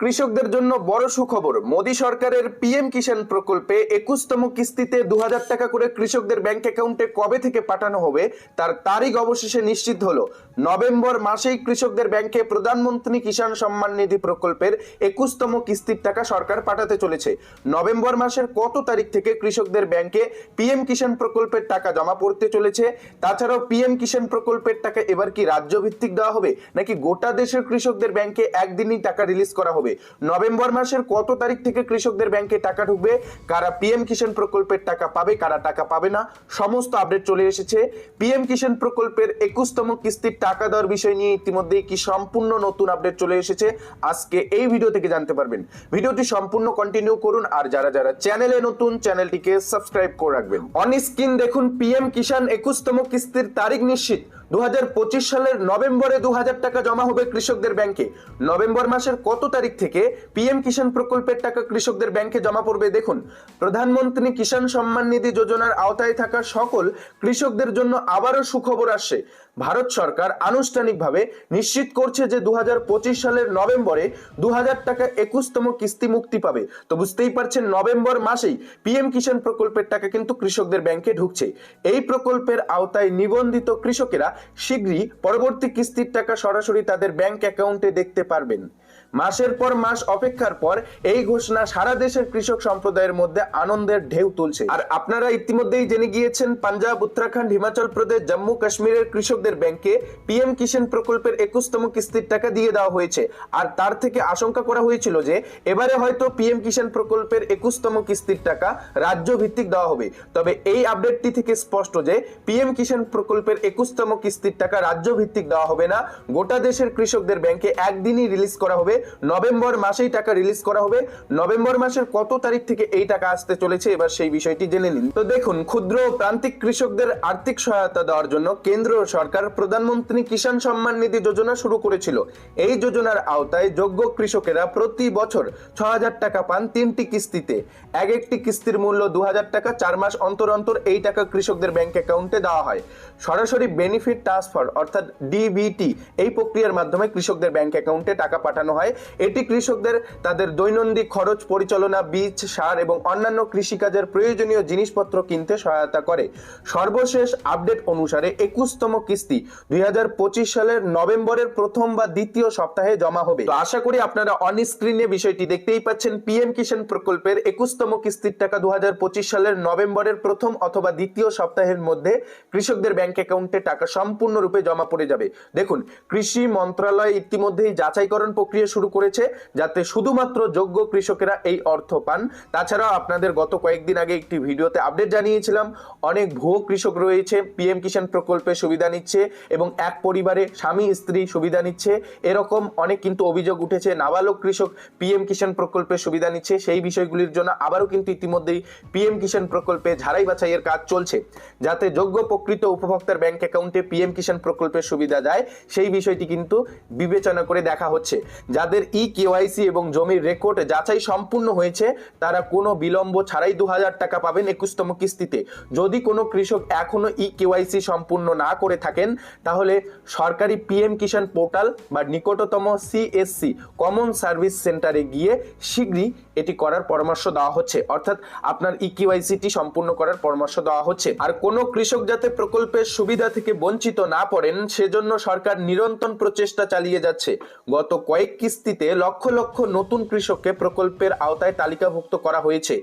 কৃষকদের জন্য বড় সুখবর, মোদী সরকারের পিএম কিষাণ প্রকল্পে একুশতম কিস্তিতে দু হাজার টাকা করে কৃষকদের ব্যাংক অ্যাকাউন্টে কবে থেকে পাঠানো হবে তার তারিখ অবশেষে নিশ্চিত হলো। নভেম্বর মাসেই কৃষকদের ব্যাংকে প্রধানমন্ত্রী কিষাণ সম্মান নিধি প্রকল্পের একুশতম কিস্তির টাকা সরকার পাঠাতে চলেছে। নভেম্বর মাসের কত তারিখ থেকে কৃষকদের ব্যাংকে পিএম কিষাণ প্রকল্পের টাকা জমা পড়তে চলেছে? তাছাড়াও পিএম কিষাণ প্রকল্পের টাকা এবার কি রাজ্য ভিত্তিক দেওয়া হবে, নাকি গোটা দেশের কৃষকদের ব্যাংকে একদিনই টাকা রিলিজ করা হবে? নভেম্বর মাসের কত তারিখ থেকে কৃষকদের ব্যাংকে টাকা ঢুকবে? কারা পিএম কিষাণ প্রকল্পের টাকা পাবে, কারা টাকা পাবে না? সমস্ত আপডেট চলে এসেছে। পিএম কিষাণ প্রকল্পের একুশতম কিস্তির টাকা দেওয়ার বিষয় নিয়ে ইতিমধ্যেই কি সম্পূর্ণ নতুন আপডেট চলে এসেছে? আজকে এই ভিডিও থেকে জানতে পারবেন। ভিডিওটি সম্পূর্ণ কন্টিনিউ করুন, আর যারা যারা চ্যানেলে নতুন চ্যানেলটিকে সাবস্ক্রাইব করে রাখবেন। অন স্ক্রিন দেখুন, পিএম কিষাণ একুশতম কিস্তির তারিখ নিশ্চিত। দুহাজার পঁচিশ সালের নভেম্বরে দু হাজার টাকা জমা হবে কৃষকদের ব্যাংকে। নভেম্বর মাসের কত তারিখ থেকে পিএম কিষাণ প্রকল্পের টাকা কৃষকদের ব্যাংকে জমা পড়বে দেখুন। প্রধানমন্ত্রী কিষাণ সম্মান নিধি যোজনার আওতায় থাকা সকল কৃষকদের জন্য আবারও সুখবর আসছে। ভারত সরকার আনুষ্ঠানিকভাবে নিশ্চিত করছে যে দু হাজার পঁচিশ সালের নভেম্বরে দু হাজার টাকা একুশতম কিস্তি মুক্তি পাবে। তো বুঝতেই পারছেন, নভেম্বর মাসেই পিএম কিষাণ প্রকল্পের টাকা কিন্তু কৃষকদের ব্যাংকে ঢুকছে। এই প্রকল্পের আওতায় নিবন্ধিত কৃষকেরা শীঘ্রই পরবর্তী কিস্তির টাকা সরাসরি তাদের ব্যাংক অ্যাকাউন্টে দেখতে পারবেন। মাসের পর মাস, অপেক্ষার পর এই ঘোষণা সারা দেশের কৃষক সম্প্রদায়ের মধ্যে আনন্দের ঢেউ তুলছে। আর আপনারা ইতিমধ্যেই জেনে গিয়েছেন, পাঞ্জাব, উত্তরাখণ্ড, হিমাচল প্রদেশ, জম্মু, কাশ্মীরের কৃষকদের ব্যাংকে পিএম কিষাণ প্রকল্পের একুশতম কিস্তির টাকা দিয়ে দেওয়া হয়েছে। আর তার থেকে আশঙ্কা করা হয়েছিল যে, এবারে হয়তো পিএম কিষাণ প্রকল্পের একুশতম কিস্তির টাকা রাজ্য ভিত্তিক দেওয়া হবে। তবে এই আপডেটটি থেকে স্পষ্ট যে, পিএম কিষাণ প্রকল্পের একুশতম কিস্তির টাকা রাজ্য ভিত্তিক দেওয়া হবে না। গোটা দেশের কৃষকদের ব্যাংকে একদিনই রিলিজ করা হবে নভেম্বর মাসেই টাকা রিলিজ করা হবে। নভেম্বর মাসের কত তারিখ থেকে এই টাকা আসতে চলেছে, এবার সেই বিষয়টি জেনে নিন। তো দেখুন, ক্ষুদ্র প্রান্তিক কৃষকদের আর্থিক সহায়তা দেওয়ার জন্য কেন্দ্র সরকার প্রধানমন্ত্রী কিষাণ সম্মান নিধি যোজনা শুরু করেছিল। এই যোজনার আওতায় যোগ্য কৃষকেরা প্রতি বছর ছ হাজার টাকা পান তিনটি কিস্তিতে। এক একটি কিস্তির মূল্য দু হাজার টাকা, চার মাস অন্তর অন্তর এই টাকা কৃষকদের ব্যাংক অ্যাকাউন্টে দেওয়া হয়। সরাসরি বেনিফিট ট্রান্সফার অর্থাৎ ডিবিটি এই প্রক্রিয়ার মাধ্যমে কৃষকদের ব্যাংক অ্যাকাউন্টে টাকা পাঠানো হয়। এটি কৃষকদের তাদের দৈনন্দিন খরচ পরিচালনা, বীজ, সার এবং অন্যান্য কৃষিকাজের প্রয়োজনীয় জিনিসপত্র কিনতে সহায়তা করে। সর্বশেষ আপডেট অনুসারে একুশতম কিস্তি দুই সালের নভেম্বরের প্রথম বা দ্বিতীয় সপ্তাহে জমা হবে। আশা করি আপনারা অন স্ক্রিনে বিষয়টি দেখতেই পাচ্ছেন। পিএম কিষাণ প্রকল্পের একুশতম কিস্তির টাকা দুই হাজার পঁচিশ সালের নভেম্বরের প্রথম অথবা দ্বিতীয় সপ্তাহের মধ্যে কৃষকদের ব্যাংক অ্যাকাউন্টে টাকা সম্পূর্ণরূপে জমা পড়ে যাবে। দেখুন, কৃষি মন্ত্রণালয় ইতিমধ্যেই যাচাইকরণ প্রক্রিয়া শুরু করেছে, যাতে শুধুমাত্র যোগ্য কৃষকেরা এই অর্থ পান। তাছাড়াও আপনাদের গত কয়েকদিন আগে একটি ভিডিওতে আপডেট জানিয়েছিলাম, অনেক ভুয়ো কৃষক রয়েছে, পিএম কিষাণ প্রকল্পে সুবিধা নিচ্ছে এবং এক পরিবারে স্বামী, স্ত্রী সুবিধা নিচ্ছে। এরকম অনেক কিন্তু অভিযোগ উঠেছে, নাবালক কৃষক পিএম কিষাণ প্রকল্পে সুবিধা নিচ্ছে। সেই বিষয়গুলির জন্য আবারও কিন্তু ইতিমধ্যেই পিএম কিষাণ প্রকল্পে ঝাড়াই বাছাইয়ের কাজ চলছে। যাতে যোগ্য প্রকৃত উপভোক্তার ব্যাংক অ্যাকাউন্টে পিএম কিষাণ প্রকল্পের সুবিধা যায়, সেই বিষয়টি কিন্তু বিবেচনা করে দেখা হচ্ছে। যাদের ই কেওয়াইসি এবং জমির রেকর্ড যাচাই সম্পূর্ণ হয়েছে, তারা কোনো বিলম্ব ছাড়াই দু হাজার টাকা পাবেন একুশতম কিস্তিতে। যদি কোনো কৃষক এখনও ই কেওয়াইসি সম্পূর্ণ না করে থাকেন, তাহলে সরকারি পিএম কিষাণ পোর্টাল বা নিকটতম সিএসসি কমন সার্ভিস সেন্টারে গিয়ে শীঘ্রই এটি করার পরামর্শ দেওয়া হচ্ছে। অর্থাৎ আপনার ই কেওয়াইসিটি সম্পূর্ণ করার পরামর্শ দেওয়া হচ্ছে। আর কোনো কৃষক যাতে প্রকল্পের সুবিধা থেকে বঞ্চিত না পড়েন, সেজন্য সরকার নিরন্তর প্রচেষ্টা চালিয়ে যাচ্ছে। গত কয়েক কিস্তিতে লক্ষ লক্ষ নতুন কৃষককে প্রকল্পের আওতায় তালিকাভুক্ত করা হয়েছে।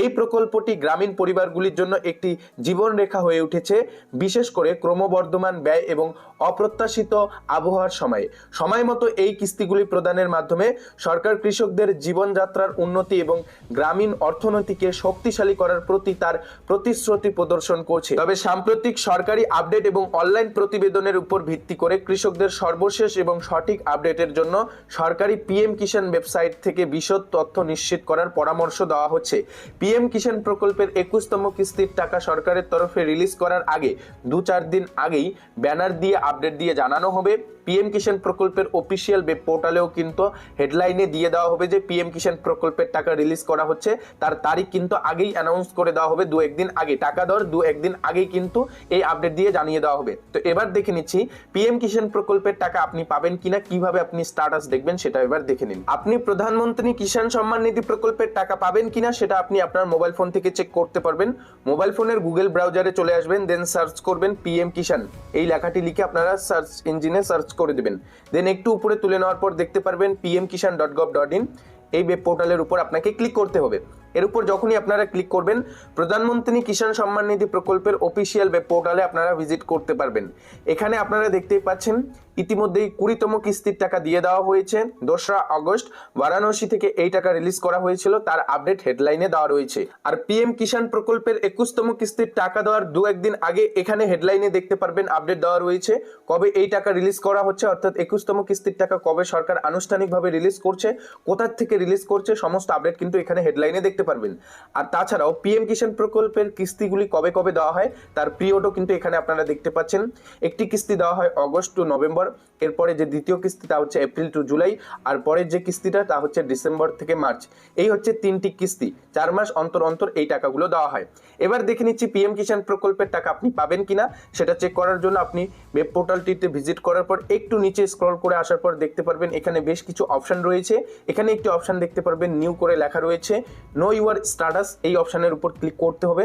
এই প্রকল্পটি গ্রামীণ পরিবারগুলির জন্য একটি জীবনরেখা হয়ে উঠেছে। বিশেষ করে ক্রমবর্ধমান ব্যয় এবং অপ্রত্যাশিত আবহাওয়ার সময়ে। সময় মতো এই কিস্তিগুলি প্রদানের মাধ্যমে সরকার কৃষকদের জীবনযাত্রার উন্নতি এবং গ্রামীণ অর্থনীতিকে শক্তিশালী করার প্রতি তার প্রতিশ্রুতি প্রদর্শন করছে। তবে সাম্প্রতিক সরকারি আপডেট এবং অনলাইন প্রতিবেদনের উপর ভিত্তি করে কৃষকদের সর্বশেষ এবং সঠিক আপডেটের জন্য সরকারি পিএম কিষাণ ওয়েবসাইট থেকে বিশদ তথ্য নিশ্চিত করার পরামর্শ দেওয়া হচ্ছে। পিএম কিষাণ প্রকল্পের একুশতম কিস্তির টাকা সরকারের তরফে রিলিজ করার আগে দু চার দিন আগেই ব্যানার দিয়ে আপডেট দিয়ে জানানো হবে। পিএম কিষাণ প্রকল্পের অফিসিয়াল ওয়েব পোর্টালেও কিন্তু হেডলাইনে দিয়ে দেওয়া হবে যে পিএম কিষাণ প্রকল্পের টাকা রিলিজ করা হচ্ছে। তার তারিখ কিন্তু আগেই অ্যানাউন্স করে দেওয়া হবে দু একদিন আগে। টাকা দর দু একদিন আগেই কিন্তু এই আপডেট দিয়ে জানিয়ে দেওয়া হবে। তো এবার দেখে নিচ্ছি পিএম কিষাণ প্রকল্পের টাকা আপনি পাবেন কিনা, কীভাবে আপনি স্ট্যাটাস দেখবেন সেটা এবার দেখে নিন। আপনি প্রধানমন্ত্রী কিষাণ সম্মান নিধি প্রকল্পের টাকা পাবেন কিনা, সেটা আপনি আপনার মোবাইল ফোন থেকে চেক করতে পারবেন। মোবাইল ফোনের গুগল ব্রাউজারে চলে আসবেন দেন সার্চ করবেন পিএম কিষাণ এই লেখাটি লিখে আপনারা সার্চ ইঞ্জিনে সার্চ করে দেবেন। দেন একটু উপরে তুলে নেওয়ার পর দেখতে পারবেন PM Kisan dot gov dot in এই ওয়েব পোর্টালের উপর আপনাকে ক্লিক করতে হবে। এর উপর যখনই আপনারা ক্লিক করবেন, প্রধানমন্ত্রী কিষাণ সম্মান নিধি প্রকল্পের অফিসিয়াল ওয়েব পোর্টালে আপনারা ভিজিট করতে পারবেন। এখানে আপনারা দেখতেই পাচ্ছেন ইতিমধ্যেই কুড়িতম কিস্তির টাকা দিয়ে দেওয়া হয়েছে। দোসরা আগস্ট বারাণসী থেকে এই টাকা রিলিজ করা হয়েছিল, তার আপডেট হেডলাইনে দেওয়া রয়েছে। আর পিএম কিষাণ প্রকল্পের একুশতম কিস্তির টাকা দেওয়ার দু একদিন আগে এখানে হেডলাইনে দেখতে পারবেন আপডেট দেওয়া রয়েছে। কবে এই টাকা রিলিজ করা হচ্ছে, অর্থাৎ একুশতম কিস্তির টাকা কবে সরকার আনুষ্ঠানিকভাবে রিলিজ করছে, কোথার থেকে রিলিজ করছে, সমস্ত আপডেট কিন্তু এখানে হেডলাইনে দেখতে পারবেন। আর তাছাড়াও পিএম কিষাণ প্রকল্পের কিস্তিগুলি কবে কবে দেওয়া হয়, তার পিরিয়ডও কিন্তু এখানে আপনারা দেখতে পাচ্ছেন। একটি কিস্তি দেওয়া হয় অগস্ট টু নভেম্বর এরপরে যে দ্বিতীয় কিস্তি তা হচ্ছে এপ্রিল টু জুলাই, আর পরের যে কিস্তিটা তা হচ্ছে ডিসেম্বর থেকে মার্চ। এই হচ্ছে তিনটি কিস্তি, চার মাস অন্তর অন্তর এই টাকাগুলো দেওয়া হয়। এবার দেখে নিচ্ছি পিএম কিষাণ প্রকল্পের টাকা আপনি পাবেন কিনা, সেটা চেক করার জন্য আপনি ওয়েব পোর্টালটিতে ভিজিট করার পর একটু নিচে স্ক্রল করে আসার পর দেখতে পারবেন এখানে বেশ কিছু অপশন রয়েছে। এখানে একটি অপশান দেখতে পারবেন নিউ করে লেখা রয়েছে নো ইউর স্ট্যাটাস এই অপশানের উপর ক্লিক করতে হবে।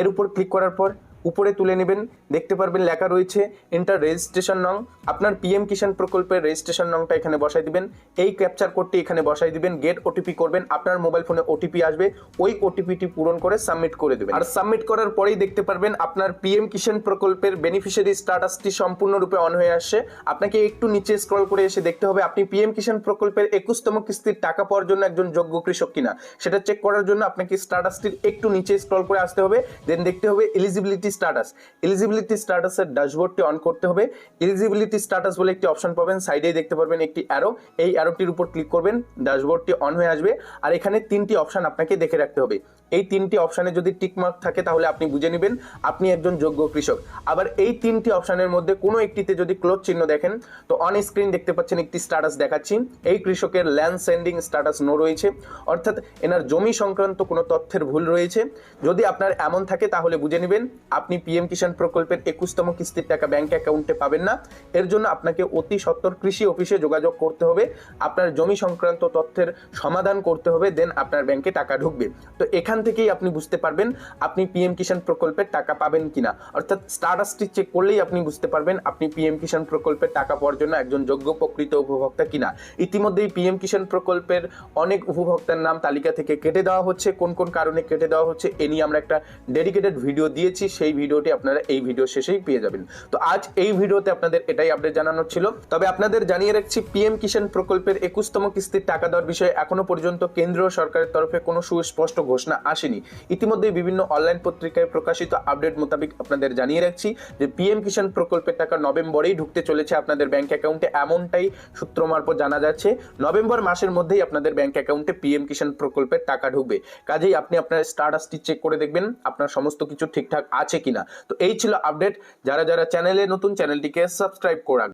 এর উপর ক্লিক করার পর উপরে তুলে নেবেন। দেখতে পারবেন লেখা রয়েছে এন্টার রেজিস্ট্রেশন নং। আপনার পিএম কিষাণ প্রকল্পের রেজিস্ট্রেশন নংটা এখানে বসাই দিবেন। এই ক্যাপচার কোডটি এখানে বসাই দিবেন। গেট ওটিপি করবেন। আপনার মোবাইল ফোনে ওটিপি আসবে। ওই ওটিপিটি পূরণ করে সাবমিট করে দেবেন। আর সাবমিট করার পরেই দেখতে পারবেন আপনার পিএম কিষাণ প্রকল্পের বেনিফিশিয়ারি স্ট্যাটাসটি সম্পূর্ণরূপে অন হয়ে আসছে। আপনাকে একটু নিচে স্ক্রল করে এসে দেখতে হবে, আপনি পিএম কিষাণ প্রকল্পের একুশতম কিস্তির টাকা পাওয়ার জন্য একজন যোগ্য কৃষক কিনা। সেটা চেক করার জন্য আপনাকে স্ট্যাটাসটির একটু নিচে স্ক্রল করে আসতে হবে। দেন দেখতে হবে এলিজিবিলিটি স্ট্যাটাস এলিজিবিলিটি স্ট্যাটাসের ড্যাশবোর্ডটি অন করতে হবে। এলিজিবিলিটি স্ট্যাটাস বলে একটি অপশন পাবেন সাইডেই দেখতে পারবেন একটি অ্যারো এই অ্যারোটির উপর ক্লিক করবেন ড্যাশবোর্ডটি অন হয়ে আসবে। আর এখানে তিনটি অপশন আপনাকে দেখে রাখতে হবে। এই তিনটি অপশানে যদি টিকমার্ক থাকে, তাহলে আপনি বুঝে নেবেন আপনি একজন যোগ্য কৃষক। আবার এই তিনটি অপশানের মধ্যে কোনো একটিতে যদি ক্লোজ চিহ্ন দেখেন, তো অন স্ক্রিন দেখতে পাচ্ছেন একটি স্ট্যাটাস দেখাচ্ছি। এই কৃষকের ল্যান্ড সেন্ডিং স্ট্যাটাস নো রয়েছে। অর্থাৎ এনার জমি সংক্রান্ত কোনো তথ্যের ভুল রয়েছে। যদি আপনার এমন থাকে, তাহলে বুঝে নেবেন আপনি পিএম কিষাণ প্রকল্পের একুশতম কিস্তির টাকা ব্যাংক অ্যাকাউন্টে পাবেন না। এর জন্য আপনাকে অতি সত্তর কৃষি অফিসে যোগাযোগ করতে হবে। আপনার জমি সংক্রান্ত তথ্যের সমাধান করতে হবে দেন আপনার ব্যাংকে টাকা ঢুকবে। তো এখান থেকেই আপনি বুঝতে পারবেন আপনি পিএম কিষাণ প্রকল্পের টাকা পাবেন কিনা। অর্থাৎ স্ট্যাটাসটি চেক করলেই আপনি বুঝতে পারবেন আপনি পিএম কিষাণ প্রকল্পের টাকা পাওয়ার জন্য একজন যোগ্য, প্রকৃত উপভোক্তা কিনা। ইতিমধ্যেই পিএম কিষাণ প্রকল্পের অনেক উপভোক্তার নাম তালিকা থেকে কেটে দেওয়া হচ্ছে। কোন কোন কারণে কেটে দেওয়া হচ্ছে এ নিয়ে আমরা একটা ডেডিকেটেড ভিডিও দিয়েছি। সেই ভিডিওটি আপনারা এই ভিডিও শেষেই পেয়ে যাবেন। তো আজ এই ভিডিওতে আপনাদের এটাই আপডেট জানানোর ছিল। তবে আপনাদের জানিয়ে রাখছি পিএম কিষাণ প্রকল্পের একুশতম কিস্তির টাকা দেওয়ার বিষয়ে এখনও পর্যন্ত কেন্দ্রীয় সরকারের তরফে কোনো সুস্পষ্ট ঘোষণা আসেনি। ইতিমধ্যে বিভিন্ন অনলাইন পত্রিকায় প্রকাশিত আপডেট মোতাবেক আপনাদের জানিয়ে রাখছি যে পিএম কিষাণ প্রকল্পের টাকা নভেম্বরেই ঢুকতে চলেছে আপনাদের ব্যাংক অ্যাকাউন্টে। এমনটাই সূত্র মারফত জানা যাচ্ছে, নভেম্বর মাসের মধ্যেই আপনাদের ব্যাংক অ্যাকাউন্টে পিএম কিষাণ প্রকল্পের টাকা ঢুকবে। কাজেই আপনি আপনার স্ট্যাটাসটি চেক করে দেখবেন, আপনার সমস্ত কিছু ঠিকঠাক আছে কিনা। তো এই ছিল আপডেট যারা যারা চ্যানেলে নতুন চ্যানেলটিকে সাবস্ক্রাইব করা